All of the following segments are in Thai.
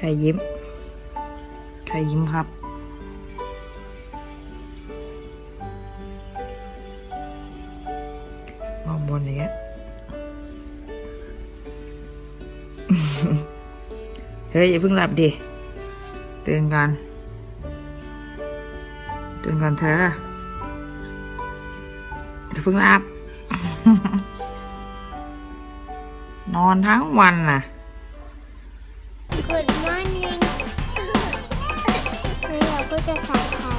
ใครยิ้มใครยิ้มครับ มองบนอย่างเงี้ย เฮ้ย อย่าเพิ่งหลับดิตื่นก่อนตื่นก่อนเธออย่าเพิ่งหลับ นอนทั้งวันน่ะ 这个小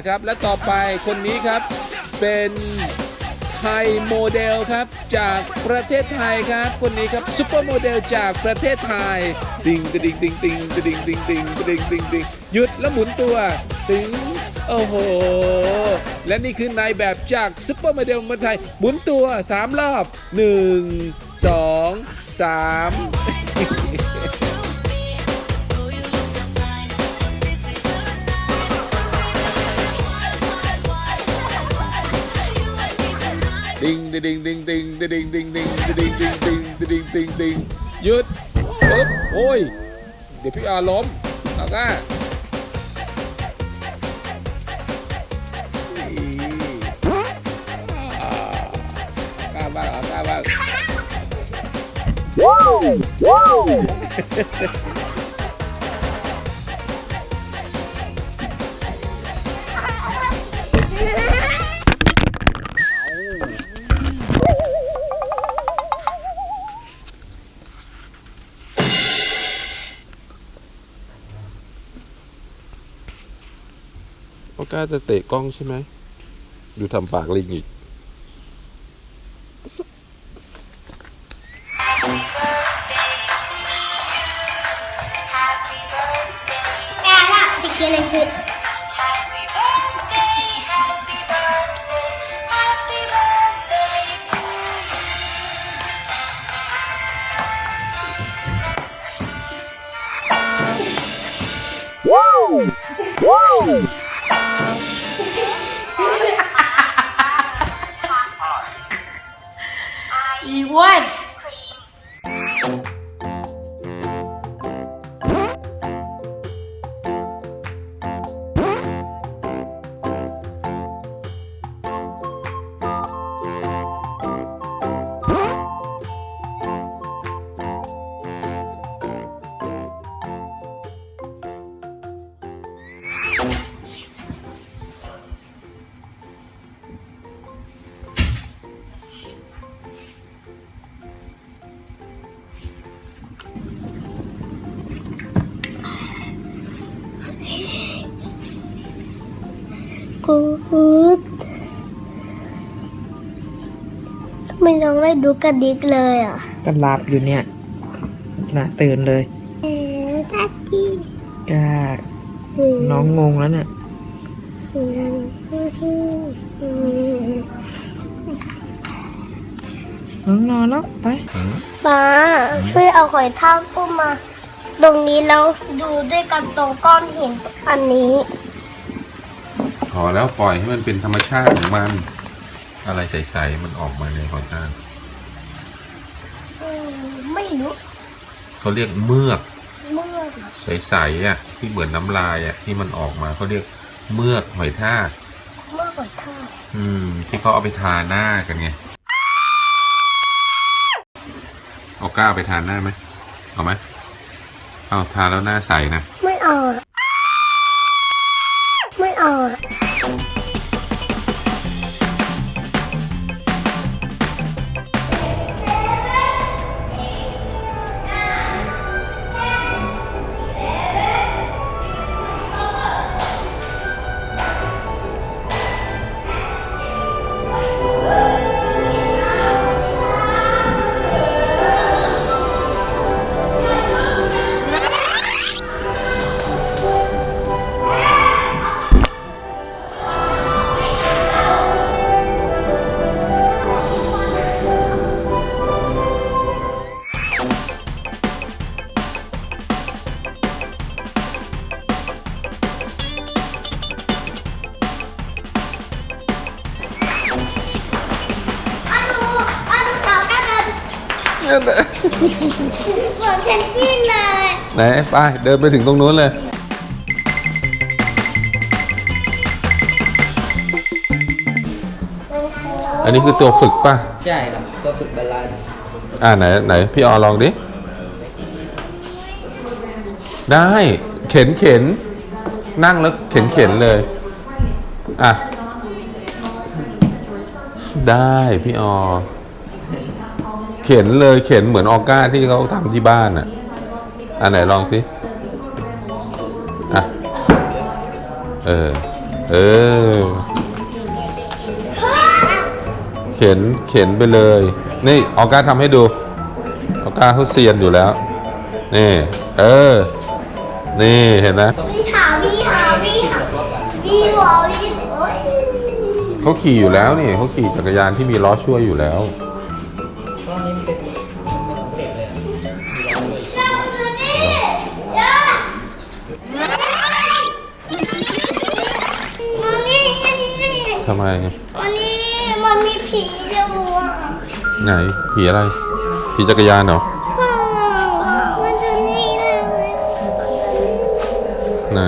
ละครับ และต่อไปคนนี้ครับ เป็นไทยโมเดลครับจากประเทศไทยครับ คนนี้ครับซุปเปอร์โมเดลจากประเทศไทยติงติงติงติงติงติงติงติงติงติงหยุดแล้วหมุนตัวติงโอ้โห และนี่คือนายแบบจากซุปเปอร์โมเดลเมืองไทย หมุนตัว 3 รอบ 1 2 3 ดิงดิงดิงดิงดิงดิงดิงดิงดิงดิงดิงดิงดิงดิงหยุดปึ๊บโอ้ย เดี๋ยวพี่อาล้มเอาก้ากล้าบ้างเอากล้าบ้าง กล้าจะเตะกล้องใช่ไหม ดูทำปากลิงอีก กูดทำไมน้องไม่ดูกระดิกเลยอะก็หลับอยู่เนี่ยน่ะตื่นเลยเออทักกี้กล้าน้องงงแล้วเนี่ยน้องนอนแล้วไปป้าช่วยเอาหอยทากอุ้มมา ตรงนี้แล้วดูด้วยกันตรงก้อนหินอันนี้ พอแล้วปล่อยให้มันเป็นธรรมชาติของมัน อะไรใสๆมันออกมาในขอนข้างไม่รู้เขาเรียกเมือกเมื่อใสๆอะ ที่เหมือนน้ำลายอะ ที่มันออกมาเขาเรียกเมือกหอยทากเมื่อก่อนข้าวอืม ที่เขาเอาไปทาหน้ากันไงเอาก้าเอาไปทาหน้าไหมเอาไหมเอาทาแล้วหน้าใสนะ ไม่เอาอะไม่เอาอะ เหมือนเพนกวินเลยไหนไปเดินไปถึงตรงนู้นเลย อันนี้คือตัวฝึกป่ะ ใช่ครับตัวฝึกบาลานซ์อ่าไหนไหนพี่ออลองดิ ได้เข็นเข็น นั่งแล้วเข็นเข็นเลย อะ ได้พี่ออ เข็นเลยเข็นเหมือนออก้าที่เขาทำที่บ้านอะ อันไหนลองสิ อะ เออ เออ เข็นเข็นไปเลย นี่ออก้าทำให้ดู ออก้าเขาเซียนอยู่แล้ว นี่ เออ นี่เห็นไหมวีหาวีหาวีหาวีหัววีโอ้ยเขาขี่อยู่แล้วนี่เขาขี่จักรยานที่มีล้อช่วยอยู่แล้ว ไม วันนี้มันมีผีอยู่อะไหน ผีอะไร ผีจักรยานเหรอมันจะนี่เลยไหน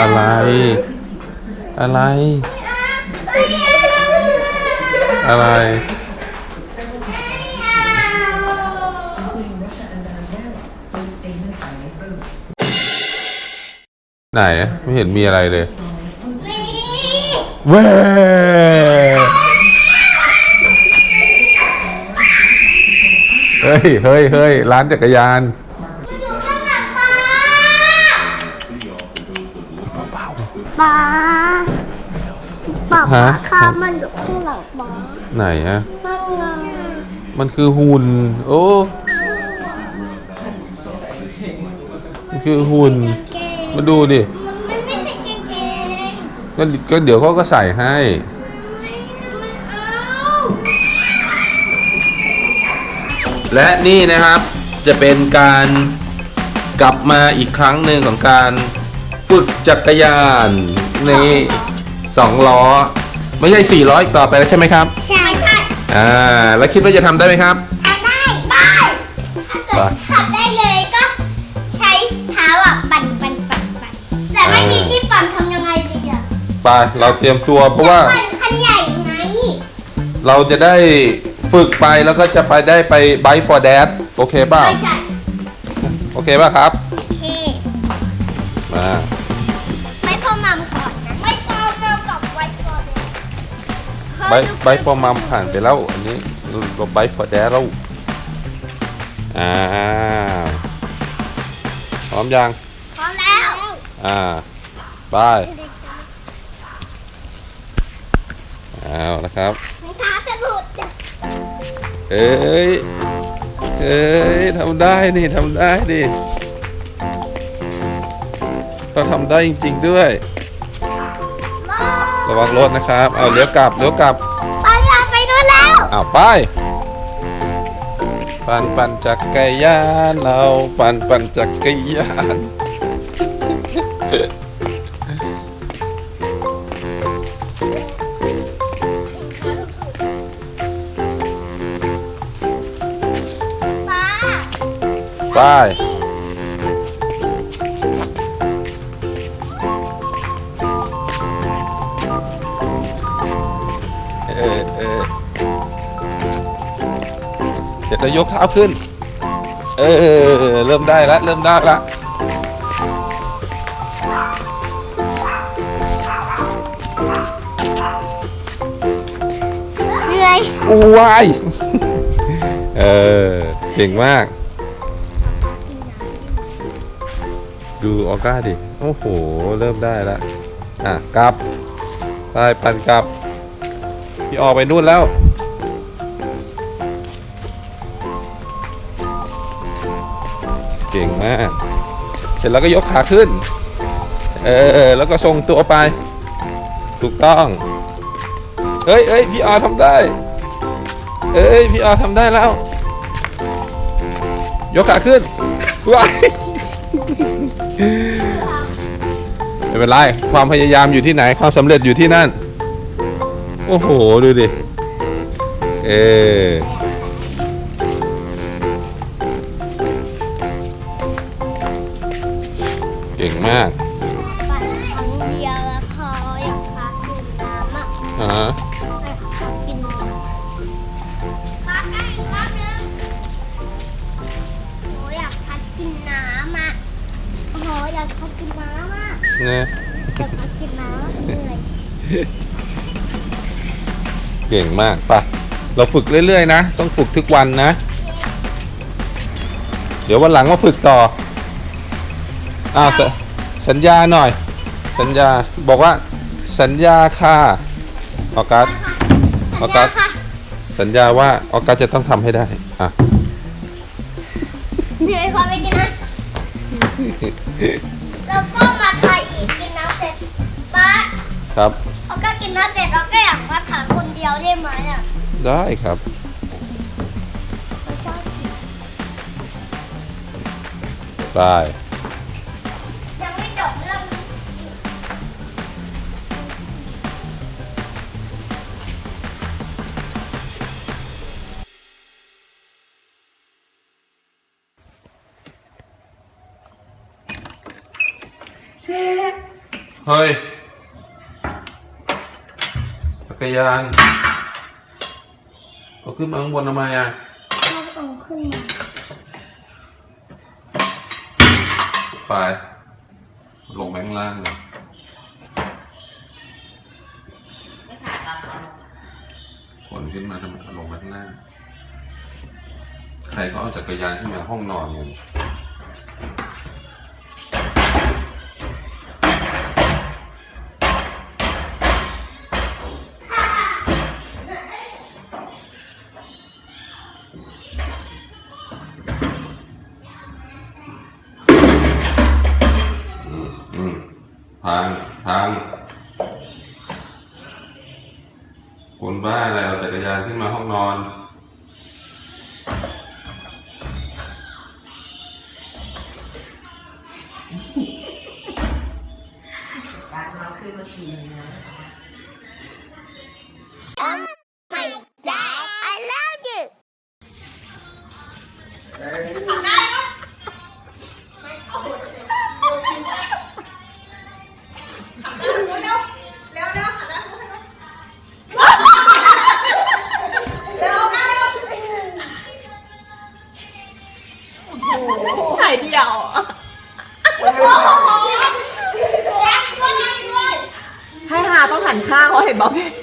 อะไร อะไร อะไร ไหนไม่เห็นมีอะไรเลยเว้เฮ้ยเฮ้ยเฮ้ยร้านจักรยานป้าป้าฮะค่ะมันอยู่ข้างหลังป้าไหนอะนั่นไงมันคือหุ่น โอ้มันคือหุ่นเก่ง มาดูดิ มันไม่ใส่กางเกงก็ก็เดี๋ยวเขาก็ใส่ให้ ไม่ไม่เอาและนี่นะครับจะเป็นการกลับมาอีกครั้งหนึ่งของการฝึกจักรยานนี่สองล้อ ไม่ใช่สี่ล้ออีกต่อไปแล้วใช่ไหมครับ ใช่ใช่อ่า แล้วคิดว่าจะทำได้ไหมครับ ทำได้ได้ถ้าเกิดขับได้เลย ไปเราเตรียมตัวเพราะว่าปั่นคันใหญ่ไงเราจะได้ฝึกไปแล้วก็จะไปได้ไป Bike for Dad โอเคเปล่าไม่ใช่โอเคป่ะครับเท่มาไม่พอมัมก่อนนะไม่พอมัมกับไว้ก่อนไบไบฟอร์มัมผ่านไปแล้วอันนี้เราไบฟอร์แดแล้วอ่าพร้อมยังพร้อมแล้วอ่าไปเอาละ ครับ รองเท้าจะหลุดเอ้ย เอ้ยทำได้นี่ทำได้ดิก็ทำได้จริง ๆ ด้วยระวังรถนะครับ เอาเลี้ยวกลับเลี้ยวกลับไปอยากไปนู่นแล้วอ้าวไป ปั่นปั่นจักรยานเรา ปั่นปั่นจักรยาน ไป เออเออเดี๋ยวเรายกเท้าขึ้น เออ เริ่มได้แล้วเริ่มได้ละเหนื่อยอู้วาย เออ เก่งมาก ดูออก้าดิ โอ้โห เริ่มได้แล้วอะกลับไปปั่นกลับ พี่ออกไปนู่นแล้ว เก่งมาก เสร็จแล้วก็ยกขาขึ้น เออ แล้วก็ทรงตัวไป ถูกต้อง เฮ้ยเฮ้ยพี่ออทำได้ เอ้ยพี่ออทำได้แล้ว ยกขาขึ้นว้าย ไม่เป็นไร ความพยายามอยู่ที่ไหนความสำเร็จอยู่ที่นั่น โอ้โห ดูดิ เออเก่งมากปั่นครั้งเดียวแล้วพออยากพักกินน้ำอะ อ่าอยากพักกินน้ำ อ้โหอยากพักกินน้ำอะเนี่ยอยากพักกินน้ำเหนื่อยเก่งมากป่ะเราฝึกเรื่อยๆนะ ต้องฝึกทุกวันนะ เดี๋ยววันหลังมาฝึกต่อ อ้าวสสัญญาหน่อย สัญญาบอกว่า สัญญาค่ะออกัสออกัสค่ะสัญญาว่าออกัสจะต้องทำให้ได้ อะ เหนื่อยพอไปกินนะ แล้วก็มาถ่ายอีกกินน้ำเสร็จป้าครับ เราก็กินน้ำเสร็จเราก็อยากมาถ่ายคนเดียวได้ไหมอะได้ครับ เราชอบกิน ได้ เฮ้ย จักรยานเอาขึ้นมาข้างบนทำไมอะชอบเอาขึ้นมาไปลงแบงล่างเลยไม่ถ่ายตามเราขนขึ้นมาทำไมเอาลงแบงล่าง ใครเขาเอาจักรยานขึ้นมาห้องนอนกัน พังพังคนบ้าอะไรเอาจักรยานขึ้นมาห้องนอน ให้